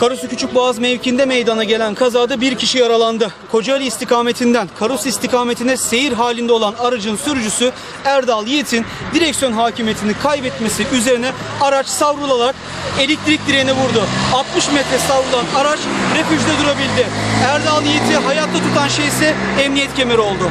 Karasu Küçükboğaz mevkinde meydana gelen kazada bir kişi yaralandı. Kocaeli istikametinden Karasu istikametine seyir halinde olan aracın sürücüsü Erdal Yiğit'in direksiyon hakimiyetini kaybetmesi üzerine araç savrularak elektrik direğine vurdu. 60 metre savrulan araç refüjde durabildi. Erdal Yiğit'i hayatta tutan şey ise emniyet kemeri oldu.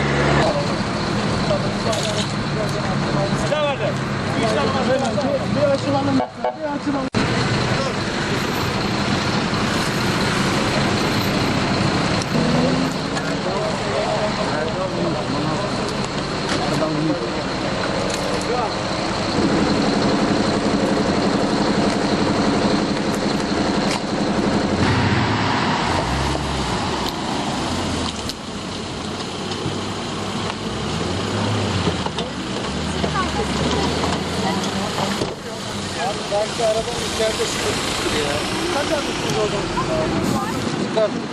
Sanki arabanın içeride sıkıntı ya. Kaç almışsınız oradan? Çıkarttık.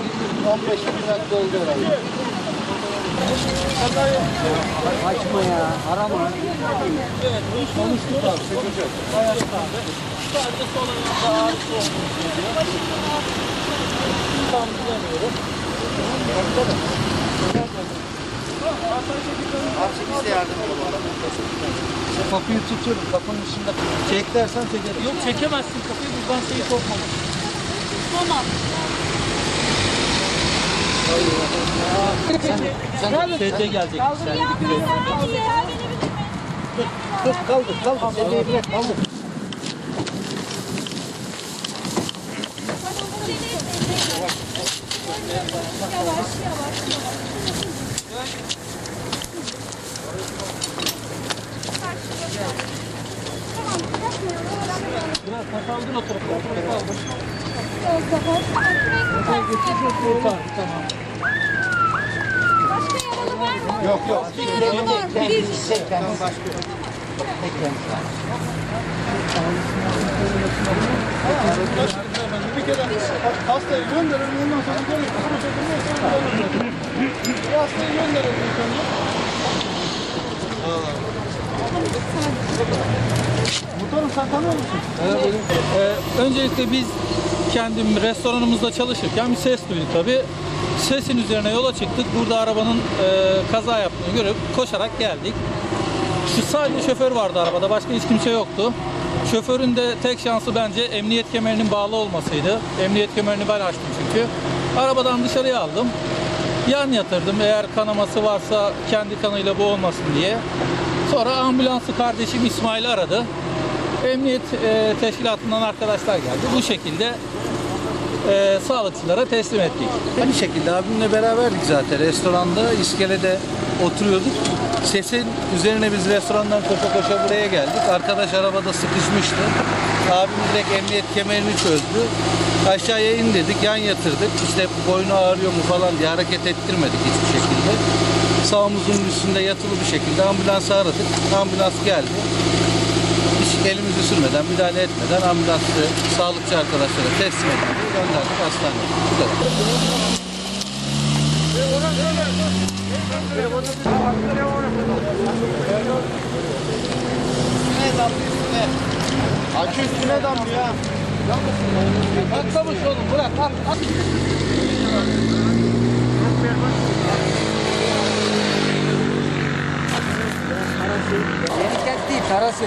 15 bin doldu herhalde. Açma ya, arama. Evet, konuştuk abi, çekecek. Ayakta abi. Sadece sol ayağında ağrısı olmuş diyor. Tam bilemiyorum. Baksana. Kapıyı tutuyorum. Kapının içinde çek dersen çekerim. Yok çekemezsin kapıyı buradan şeyi sokmalı. Tamam. Sen, sen TC gelecek. Sen dur kaldır kaldır. Bebeği bırak kaldır. biraz kaldın o tarafa. Kaldın. Tamam. Başka yaralı var mı? Yok yok. Yaralı var. Bir Kendisi çek kendisi. Tek kendisi. Bir kere hastayı gönderelim ondan sonra gelin. Hastayı gönderelim ilk sen tanıyor musun? Ee, öncelikle biz kendim restoranımızda çalışırken bir ses duyduk tabii. Sesin üzerine yola çıktık. Burada arabanın e, kaza yaptığını görüp koşarak geldik. Şu sadece şoför vardı arabada. Başka hiç kimse yoktu. Şoförün de tek şansı bence emniyet kemerinin bağlı olmasıydı. Emniyet kemerini ben açtım çünkü. Arabadan dışarıya aldım. Yan yatırdım. Eğer kanaması varsa kendi kanıyla boğulmasın diye. Sonra ambulansı kardeşim İsmail aradı. Emniyet e, teşkilatından arkadaşlar geldi. Bu şekilde e, sağlıkçılara teslim ettik. Aynı şekilde abimle beraberdik zaten. Restoranda, iskelede oturuyorduk. Sesin üzerine biz restorandan koşa koşa buraya geldik. Arkadaş arabada sıkışmıştı. Abim direkt emniyet kemerini çözdü. Aşağıya in dedik, yan yatırdık. İşte boynu ağrıyor mu falan diye hareket ettirmedik hiçbir şekilde. Sağ omuzunun üstünde yatılı bir şekilde ambulansı aradık. Ambulans geldi. Hiç elimizi sürmeden, müdahale etmeden ambulansı sağlıkçı arkadaşlara teslim ettik. Gönderdik hastaneye. Bu kadar. Akü üstüne damlıyor ha. Atlamış oğlum bırak at at. Yeni kent değil Tarası.